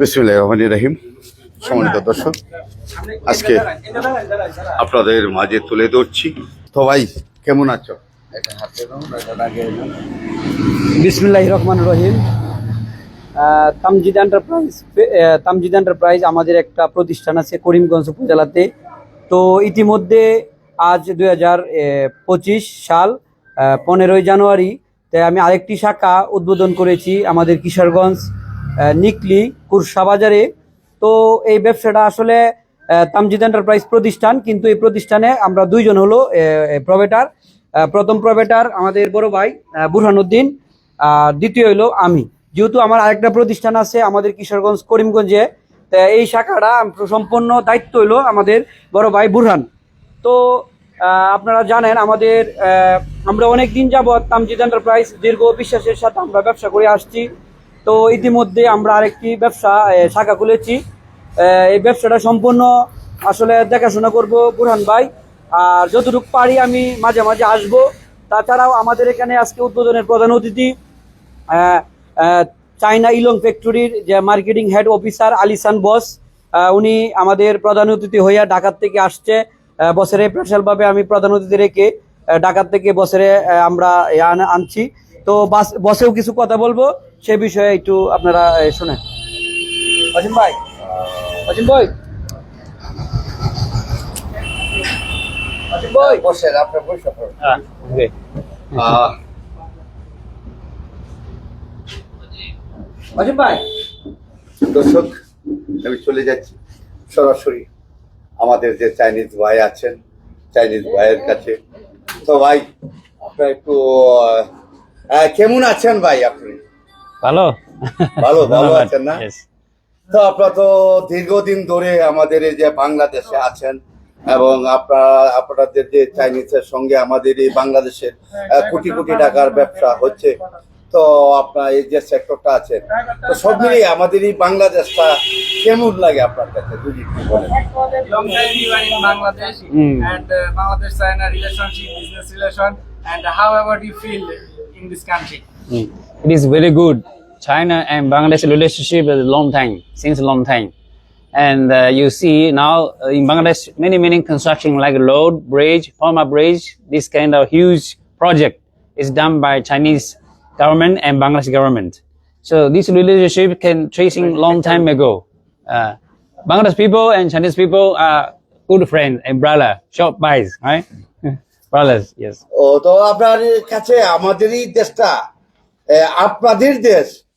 বিসমুল্লাহ রহমান রহিম। সম্মানিত দর্শক, আজকে আপনাদের মাঝে তুলে ধরছি। তো ভাই, কেমন আছো? বিসমুল্লাহ রহমান রহিম। তামজিদ এন্টারপ্রাইজ তামজিদ এন্টারপ্রাইজ আমাদের একটা প্রতিষ্ঠান আছে করিমগঞ্জ উপজেলাতে। তো ইতিমধ্যে আজ দুই হাজার পঁচিশ সাল পনেরোই জানুয়ারি তে আমি আরেকটি শাখা উদ্বোধন করেছি আমাদের কিশোরগঞ্জ। নিকলি, কুরসা বাজারে। তো এই ব্যবসাটা আসলে তামজিদ এন্টারপ্রাইজ প্রতিষ্ঠান, কিন্তু এই প্রতিষ্ঠানে আমরা দুইজন হলো প্রবেটার প্রথম প্রবেটার আমাদের বড় ভাই বুরহানুদ্দিন দ্বিতীয় হলো আমি। যেহেতু আমার আরেকটা প্রতিষ্ঠান আছে আমাদের কিশোরগঞ্জ, করিমগঞ্জে এই শাখাটা সম্পূর্ণ দায়িত্ব হলো আমাদের বড় ভাই বুরহান। তো আপনারা জানেন আমাদের আমরা অনেক দিন যাবৎ তামজিদ এন্টারপ্রাইজ দীর্ঘ বিশ্বাসের সাথে আমরা ব্যবসা করে আসছি। তো ইতিমধ্যে আমরা আরেকটি ব্যবসা শাখা খুলেছি। এই ব্যবসাটা সম্পূর্ণ আসলে দেখাশোনা করব বুরহান ভাই। আর যতটুকু পারি আমি মাঝে মাঝে আসব। তাছাড়াও আমাদের এখানে আজকে উদ্বোধনের প্রধান অতিথি চায়না ইলং ফ্যাক্টরির যে মার্কেটিং হেড অফিসার আলিসান বস উনি আমাদের প্রধান অতিথি হইয়া ঢাকার থেকে আসছে। বছরে স্পেশালভাবে আমি প্রধান অতিথি রেখে ঢাকার থেকে বছরে আমরা আনছি। তো বাস, বসেও কিছু কথা বলব। সে বিষয়ে একটু আপনারা শোনেন। অজিম ভাই অজিম ভাই। ভাই। বসেন আপনার বসে হ্যাঁ অজিম ভাই। দর্শক আমি চলে যাচ্ছি। সরাসরি আমাদের যে চাইনিজ ভাই আছেন চাইনিজ ভাইয়ের কাছে। তো ভাই আপনার একটু কেমন আছেন ভাই আপনি? ভালো? ভালো ভালো আছেন না? তো আপনারা তো দীর্ঘদিন ধরে আমাদের এই যে বাংলাদেশে আছেন এবং আপনারা আপনাদের যে চাইনিজের সঙ্গে আমাদের এই বাংলাদেশের কোটি কোটি টাকার ব্যবসা হচ্ছে তো আপনার এই যে সেক্টরটা আছে তো সব মিলিয়ে আমাদের এই বাংলাদেশটা কেমন লাগে আপনার কাছে? যদি একটু বলেন। Long time you are in Bangladesh and uh, Bangladesh China relationship, business relation, and how about you feel in this country? Mm. It is very good. China and Bangladesh relationship is a long time, since a long time. And uh, you see now uh, in Bangladesh, many, many construction like road, bridge, Palma bridge, this kind of huge project is done by Chinese government and Bangladesh government. So this relationship can tracing long time ago. Uh, Bangladesh people and Chinese people are good friends and brother, short buys, right? Brothers, yes. ও তো আপনার কাছে আমাদেরই দেশটা আহ, আপনাদের দেশ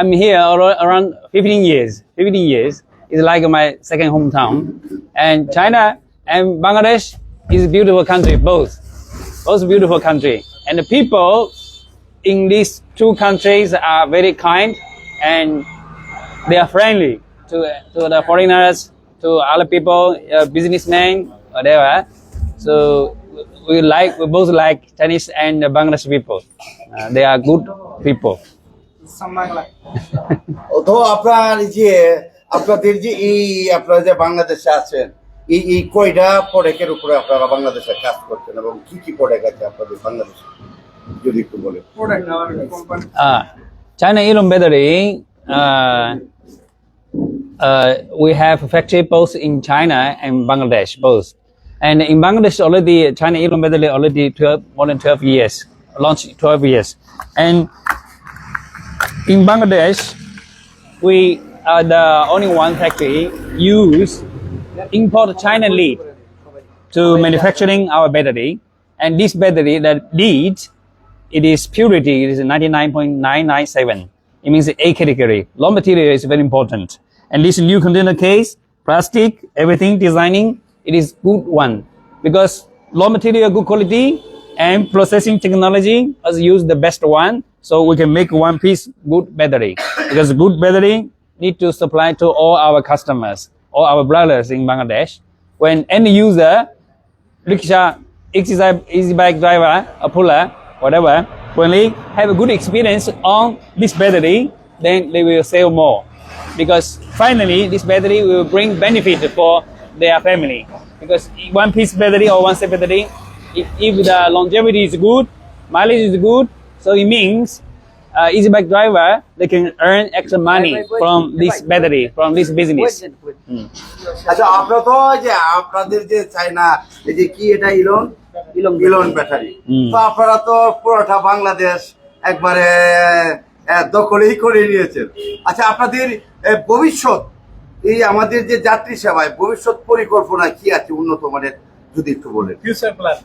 I'm here around 15 years. 15 years is like my second hometown, and China and Bangladesh is beautiful country both, both beautiful country, and the people in these two countries are very kind and they are friendly to to the foreigners, to other people, uh, businessmen, whatever. So we like we both like Chinese and Bangladesh people. Uh, they are good people. Some Bangla. ও তো আপনার যে আপনাদের যে এই আপনারা যে বাংলাদেশে আছেন এই এই কয়টা প্রোডাক্টের উপরে আপনারা বাংলাদেশে কাজ করছেন এবং কি কি প্রোডাক্ট আছে আপনাদের বাংলাদেশে যদি একটু বলেন Product our company. Uh, China Elon Battery, uh, uh, we have factory both in China and Bangladesh, both. And in Bangladesh already, China Elon Battery already 12, more than 12 years, launched 12 years. And in Bangladesh, we are the only one factory use import China lead to manufacturing our battery. And this battery, that lead, it is purity, it is 99.997. It means A category. Raw material is very important. And this new container case, plastic, everything designing, it is good one. Because raw material good quality and processing technology has used the best one. So we can make one piece good battery. Because good battery need to supply to all our customers, all our brothers in Bangladesh. When any user, rickshaw, easy bike driver, a puller, whatever, when they have a good experience on this battery, then they will sell more. Because finally, this battery will bring benefit for their family. Because one piece battery or one set battery, if, if the longevity is good, mileage is good, so it means uh, easy bike driver they can earn extra money from this battery, from this business. আচ্ছা আপনারা তো যে আপনাদের যে চাইনা এই যে কি এটা ইলন ইলন ইলন ব্যাটারি তো আপনারা তো পুরোটা বাংলাদেশ একবারে দখলেই করে নিয়েছেন। আচ্ছা আপনাদের ভবিষ্যৎ এই আমাদের যে যাত্রী সেবায় ভবিষ্যৎ পরিকল্পনা কি আছে উন্নত মানের যদি একটু বলেন? Future plan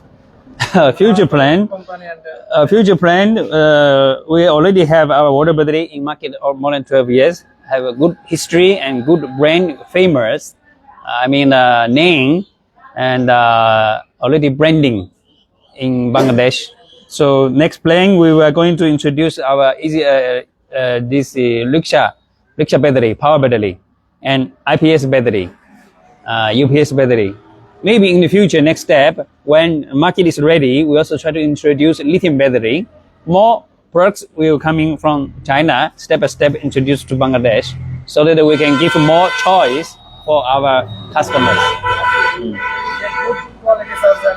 future plan. uh, Uh, future plan. Uh, we already have our water battery in market more than 12 years. Have a good history and good brand famous. I mean uh, name and uh, already branding in Bangladesh. So next plan we were going to introduce our easy uh, uh, this uh, rickshaw battery, power battery, and IPS battery uh, UPS battery. Maybe in the future, next step, when market is ready, we also try to introduce lithium battery. More products will coming from China, step by step introduced to Bangladesh, so that we can give more choice for our customers. charger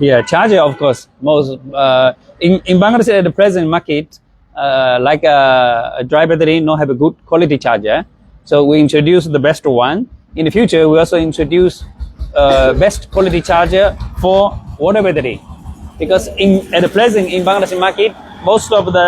Yeah, charger, of course. Most uh, in in Bangladesh at the present market, uh, like a, a dry battery, no have a good quality charger. So we introduce the best one. In the future, we also introduce uh, best quality charger for water battery, because in at the present in Bangladesh market, most of the